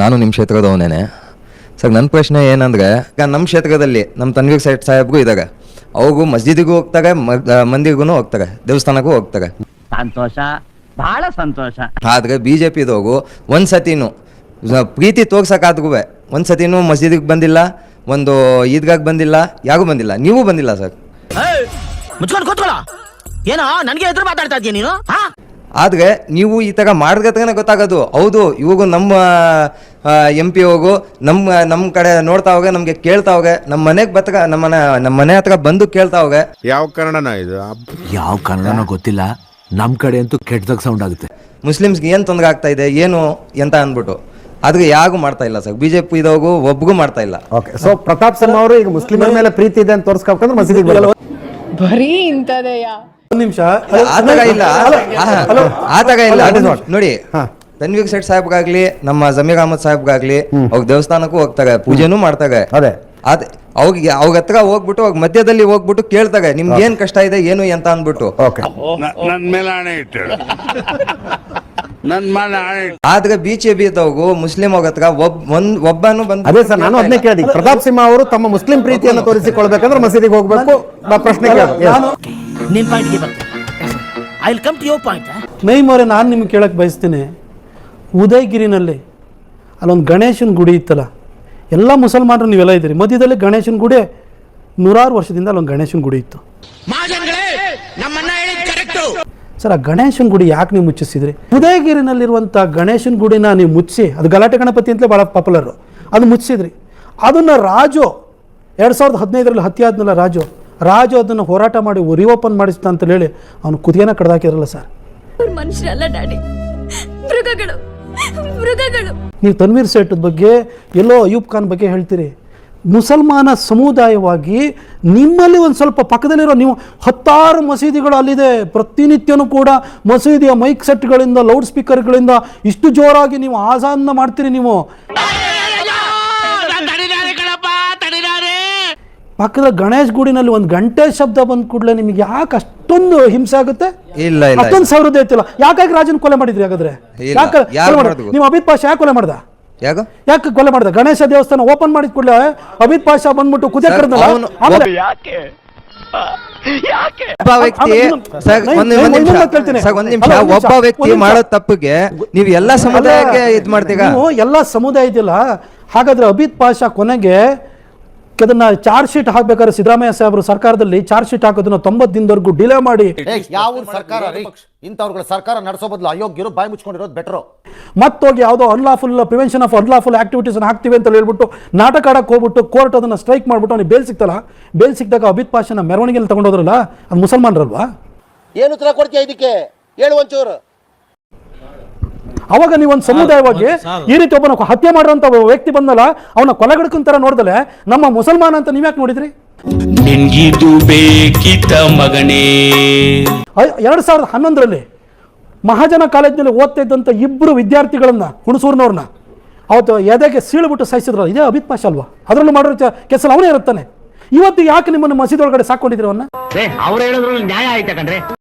ನಾನು ನಿಮ್ಮ ಕ್ಷೇತ್ರದವನೇನೆ. ಸರ್ ನನ್ನ ಪ್ರಶ್ನೆ ಏನಂದರೆ ಈಗ ನಮ್ಮ ಕ್ಷೇತ್ರದಲ್ಲಿ ನಮ್ಮ ತನ್ವೀರ್ ಸೈಡ್ ಸಾಹೇಬ್ಗೂ ಇದ್ದಾರೆ ಅವ್ರಿಗೂ ಮಸ್ಜಿದಿಗೂ ಹೋಗ್ತಾರೆ ಮಂದಿರ್ಗೂ ಹೋಗ್ತಾರೆ ದೇವಸ್ಥಾನಕ್ಕೂ ಹೋಗ್ತಾರೆ. ಸಂತೋಷ ಬಹಳ ಸಂತೋಷ. ಆದರೆ ಬಿ ಜೆ ಪಿದೋಗು ಒಂದು ಸತಿನೂ ಪ್ರೀತಿ ತೋರ್ಸೋಕ್ಕಾದ್ರೂ ಒಂದು ಸತಿನೂ ಮಸ್ಜಿದಿಗೆ ಬಂದಿಲ್ಲ ಒಂದು ಈದ್ಗಾಗ್ ಬಂದಿಲ್ಲ ಯಾಗೂ ಬಂದಿಲ್ಲ ನೀವು ಬಂದಿಲ್ಲ ಸರ್. ಮುಚ್ಕೊಂಡು ಕೂತ್ಕೊಳ್ಳ. ಏನೋ ನನಗೆ ಎದುರು ಮಾತಾಡ್ತಾ ಇದೀಯ ನೀನು? ಹಾ? ಆದರೆ ನೀವು ಈ ಥರ ಮಾಡಿದ್ರೆ ಗೊತ್ತಾಗೋದು ಹೌದು ಇವಾಗೂ ನಮ್ಮ ಎಂ ಪಿ ಹೋಗು ನಮ್ಮ ನಮ್ಮ ಕಡೆ ನೋಡ್ತಾ ಹೋಗ ನಮಗೆ ಕೇಳ್ತಾ ಹೋಗ ನಮ್ಮ ಮನೆಗೆ ಬತ್ತಗ ನಮ್ಮ ಮನೆ ನಮ್ಮ ಮನೆ ಹತ್ರ ಬಂದು ಕೇಳ್ತಾ ಹೋಗ. ಯಾವ ಕನ್ನಡನ ಇದು? ಯಾವ ಕನ್ನಡನೋ ಗೊತ್ತಿಲ್ಲ. ನಮ್ಮ ಕಡೆ ಅಂತೂ ಕೆಟ್ಟದಾಗ ಸೌಂಡ್ ಆಗುತ್ತೆ. ಮುಸ್ಲಿಮ್ಸ್ಗೆ ಏನು ತೊಂದರೆ ಆಗ್ತಾ ಇದೆ ಏನು ಎಂತ ಅಂದ್ಬಿಟ್ಟು ಆದ್ರೆ ಯಾಗೂ ಮಾಡ್ತಾ ಇಲ್ಲ ಸರ್. ಬಿ ಜೆ ಪಿ ಇದಾಗೂ ಒಬ್ಗೂ ಮಾಡ್ತಾ ಇಲ್ಲ. ಓಕೆ ಸೊ ಪ್ರತಾಪ್ ಸಿಂಹ ಅವರು ಈಗ ಮುಸ್ಲಿಮರ ಮೇಲೆ ಪ್ರೀತಿ ಇದೆ ಅಂತ ತೋರಿಸ್ಕೊಂಡ್ರೆ ಮಸೀದಿಗೆ ಬರೀ ಇಂಥದೆಯಾ? ಒಂದು ನಿಮಿಷ. ಆ ಇಲ್ಲ. ಆ- ಆ ಥರ ಇಲ್ಲ That ನೋಡಿ. ತನ್ವಿ ತನ್ವೀರ್ ಸೇಠ್ ಸಾಹೇಬ್ಗಾಗ್ಲಿ ನಮ್ಮ ಜಮೀರ್ ಅಹಮದ್ ಸಾಹೇಬ್ಗಾಗ್ಲಿ ಅವ್ರ ದೇವಸ್ಥಾನಕ್ಕೂ ಹೋಗ್ತಾರೆ ಪೂಜೆನೂ ಮಾಡ್ತಾರೆ ಅದೇ. ಅದ್ ಅವ್ಗೆ ಅವ್ರ ಹತ್ರ ಹೋಗ್ಬಿಟ್ಟು ಅವ್ರ ಮಧ್ಯದಲ್ಲಿ ಹೋಗ್ಬಿಟ್ಟು ಕೇಳ್ತಾಗ ನಿಮ್ಗೆ ಏನ್ ಕಷ್ಟ ಇದೆ ಏನು ಅಂತ ಅಂದ್ಬಿಟ್ಟು. ಓಕೆ. ನನ್ ಮೇಲೆ ಆಣೆ ಇಟ್ಟು ನನ್ ಮೇಲೆ ಆಣೆ ಇಟ್ಟು ಆದ್ರೆ ಬಿ ಜೆ ಪಿ ಮುಸ್ಲಿಂ ಅವ್ರ ಹತ್ರ ಒಬ್ ಒಂದ್ ಒಬ್ಬನು ಬಂದ್ ಅದೇ ಸರ್ ನಾನು ಅದನ್ನೇ ಕೇಳಿದೆ. ಪ್ರತಾಪ್ ಸಿಂಹ ಅವರು ತಮ್ಮ ಮುಸ್ಲಿಂ ಪ್ರೀತಿಯನ್ನು ತೋರಿಸಿಕೊಳ್ಬೇಕಂದ್ರೆ ಮಸೀದಿಗೆ ಹೋಗ್ಬೇಕು. ಪ್ರಶ್ನೆ ಕೇಳಿದೆ ಪಾಯಿಂಟ್ ಪಾಯಿಂಟ್ಗೆ ಬರ್ತೀನಿ I will come to your point ನೈಮೋರೆ ನಾನು ನಿಮ್ಗೆ ಕೇಳಕ್ಕೆ ಬಯಸ್ತೀನಿ. ಉದಯಗಿರಿನಲ್ಲಿ ಅಲ್ಲೊಂದು ಗಣೇಶನ ಗುಡಿ ಇತ್ತಲ್ಲ ಎಲ್ಲ ಮುಸಲ್ಮಾನರು ನೀವೆಲ್ಲ ಇದ್ದೀರಿ. ಮಧ್ಯದಲ್ಲಿ ಗಣೇಶನ ಗುಡಿ ನೂರಾರು ವರ್ಷದಿಂದ ಅಲ್ಲೊಂದು ಗಣೇಶನ ಗುಡಿ ಇತ್ತು. ಸರ್ ಆ ಗಣೇಶನ ಗುಡಿ ಯಾಕೆ ನೀವು ಮುಚ್ಚಿಸಿದ್ರಿ? ಉದಯಗಿರಿನಲ್ಲಿರುವಂಥ ಗಣೇಶನ ಗುಡಿನ ನೀವು ಮುಚ್ಚಿ ಅದು ಗಲಾಟೆ ಗಣಪತಿ ಅಂತಲೇ ಭಾಳ ಪಾಪ್ಯುಲರು ಅದು ಮುಚ್ಚಿಸಿದ್ರಿ ಅದನ್ನು ರಾಜು ಎರಡು ಸಾವಿರದ ಹದಿನೈದರಲ್ಲಿ ಹತ್ಯೆ ಆದ್ಮೇಲೆ ರಾಜು ರಾಜು ಅದನ್ನು ಹೋರಾಟ ಮಾಡಿ ರಿಓಪನ್ ಮಾಡಿಸ್ತ ಅಂತ ಹೇಳಿ ಅವನು ಕುದಿಯನ ಕಡ್ದಾಕಿರಲ್ಲ ಸರ್ ಮನುಷ್ಯರಲ್ಲ ಡ್ಯಾಡಿ. ಮೃಗಗಳು ಮೃಗಗಳು. ನೀವು ತನ್ವೀರ್ ಸೇಠದ ಬಗ್ಗೆ ಎಲ್ಲೋ ಅಯೂಬ್ ಖಾನ್ ಬಗ್ಗೆ ಹೇಳ್ತೀರಿ. ಮುಸಲ್ಮಾನ ಸಮುದಾಯವಾಗಿ ನಿಮ್ಮಲ್ಲಿ ಒಂದು ಸ್ವಲ್ಪ ಪಕ್ಕದಲ್ಲಿರೋ ನೀವು ಹತ್ತಾರು ಮಸೀದಿಗಳು ಅಲ್ಲಿದೆ. ಪ್ರತಿನಿತ್ಯನೂ ಕೂಡ ಮಸೀದಿಯ ಮೈಕ್ ಸೆಟ್ಗಳಿಂದ ಲೌಡ್ ಸ್ಪೀಕರ್ಗಳಿಂದ ಇಷ್ಟು ಜೋರಾಗಿ ನೀವು ಆಜಾನ್ನ ಮಾಡ್ತೀರಿ ನೀವು. ಪಕ್ಕದ ಗಣೇಶ್ ಗುಡಿನಲ್ಲಿ ಒಂದು ಗಂಟೆ ಶಬ್ದ ಬಂದ ಕೂಡಲೇ ನಿಮಗೆ ಯಾಕೆ ಅಷ್ಟೊಂದು ಹಿಂಸೆ ಆಗುತ್ತೆ? ಇಲ್ಲ ಇಲ್ಲ ಅಷ್ಟೊಂದು ಸಾವಿರದ ಐತಿಲ್ಲ ಯಾಕಾಗಿ ರಾಜನ್ ಕೊಲೆ ಮಾಡಿದ್ರಿ ಹಾಗಾದ್ರೆ? ಇಲ್ಲ. ಯಾಕೆ ಯಾರು ಕೊಲೆ ಮಾಡಿದ್ರು? ಮಾಡಿದ್ರು? ನೀವು ಅಮಿತ್ ಪಾಷ ಯಾಕೆ ಕೊಲೆ ಮಾಡ್ದ? ಯಾಕ? ಯಾಕೆ ಕೊಲೆ ಮಾಡ್ದ? ಗಣೇಶ ದೇವಸ್ಥಾನ ಓಪನ್ ಮಾಡಿದ ಕೂಡಲೇ ಅಮಿತ್ ಪಾಷ ಬಂದ್ಬಿಟ್ಟು ಕುದೇ ಸರ್, ಕರೆದಲ್ಲ ಅವನು- ಆಮೇಲೆ ಒಬ್ಬ ವ್ಯಕ್ತಿ ಆಮೇಲೆ ಇನ್ನೊಂದು- ಸರ್ ಒಂದ್ ನಿಮಿಷ. ಇನ್ನೊಂದು ಕೇಳ್ತೀನಿ. ಸರ್ ಒಂದ್ ನಿಮಿಷ. ಅಲ್ಲ, ಒಂದ್ ಒಬ್ಬ ವ್ಯಕ್ತಿ ಒಂದ್ ನಿಮಿಷ. ಮಾಡೋ ತಪ್ಪಿಗೆ ನೀವು ಎಲ್ಲಾ ಸಮುದಾಯಕ್ಕೆ ಇದ್ ಮಾಡ್ತೀಗ ನೀವು ಎಲ್ಲ ಸಮುದಾಯ ಇದಿಲ್ಲ ಹಾಗಾದ್ರೆ ಅಭಿತ್ ಪಾಷಾ ಕೊನೆಗೆ ಅದನ್ನ ಚಾರ್ಜ್ ಶೀಟ್ ಹಾಕ್ಬೇಕಾದ್ರೆ ಸಿದ್ದರಾಮಯ್ಯ ಸಾಹೇಬರು ಸರ್ಕಾರದಲ್ಲಿ ಚಾರ್ಜ್ ಶೀಟ್ ಹಾಕೋದನ್ನ ತೊಂಬತ್ತು ದಿನದವರೆಗೂ ಡಿಲೇ ಮಾಡಿ ಯಾವ ಸರ್ಕಾರ ರೀ? ಇಂಥವ್ರುಗಳ ಸರ್ಕಾರ ನಡೆಸೋ ಬದಲು ಅಯೋಗ್ಯರು ಬಾಯಿ ಮುಚ್ಕೊಂಡಿರೋದು ಬೆಟ್ರು ಮತ್ತೋಗಿ ಯಾವುದೋ unlawful prevention of unlawful activities ಹಾಕ್ತೀವಿ ಅಂತ ಹೇಳ್ಬಿಟ್ಟು ನಾಟಕ ಆಡಕ್ಕೆ ಹೋಗ್ಬಿಟ್ಟು ಕೋರ್ಟ್ ಅದನ್ನ ಸ್ಟ್ರೈಕ್ ಮಾಡ್ಬಿಟ್ಟು ಅವ್ನಿಗೆ ಬೇಲ್ ಸಿಕ್ತಲ್ಲ ಬೇಲ್ ಸಿಕ್ಕಿದಾಗ ಅಭಿತ್ ಪಾಷನ ಮೆರವಣಿಗೆಯಲ್ಲಿ ತಗೊಂಡೋದ್ರಲ್ಲ? ಅದು ಮುಸಲ್ಮಾನರಲ್ವಾ? ಏನು ಉತ್ತರ ಕೊಡ್ತೀಯ ಇದಕ್ಕೆ? ಹೇಳು ಒಂಚೂರು. ಅವಾಗ ನೀವು ಒಂದು ಸಮುದಾಯವಾಗಿ ಈ ರೀತಿ ಒಬ್ಬನ ಹತ್ಯೆ ಮಾಡಿರೋಂಥ ವ್ಯಕ್ತಿ ಬಂದಲ್ಲ ಅವನ ಕೊಲೆಗಡಕನ್ ತರ ನೋಡ್ದಲೆ ನಮ್ಮ ಮುಸಲ್ಮಾನ ಅಂತ ನೀವ್ಯಾಕೆ ನೋಡಿದ್ರಿ? ಮಗನೇ. ಎರಡು ಸಾವಿರದ ಹನ್ನೊಂದರಲ್ಲಿ ಮಹಾಜನ ಕಾಲೇಜಿನಲ್ಲಿ ಓದ್ತಾ ಇದ್ದಂಥ ಇಬ್ಬರು ವಿದ್ಯಾರ್ಥಿಗಳನ್ನ ಹುಣಸೂರಿನವ್ರನ್ನ ಅವತ್ತು ಎದೆಗೆ ಸೀಳುಬಿಟ್ಟು ಸಾಯಿಸಿದ್ರಲ್ಲ ಇದೇ ಅಭಿತ್ ಪಾಶ ಅಲ್ವಾ? ಅದರಲ್ಲೂ ಮಾಡಿರೋ ಕೆಲಸ ಅವನೇ ಇರುತ್ತಾನೆ. ಇವತ್ತು ಯಾಕೆ ನಿಮ್ಮನ್ನು ಮಸೀದಿ ಒಳಗಡೆ ಸಾಕೊಂಡಿದ್ರು ಅವನ್ನ ಅವ್ರು ಹೇಳಿದ್ರು ನ್ಯಾಯ ಆಯ್ತಾ ಕಣ್ರಿ?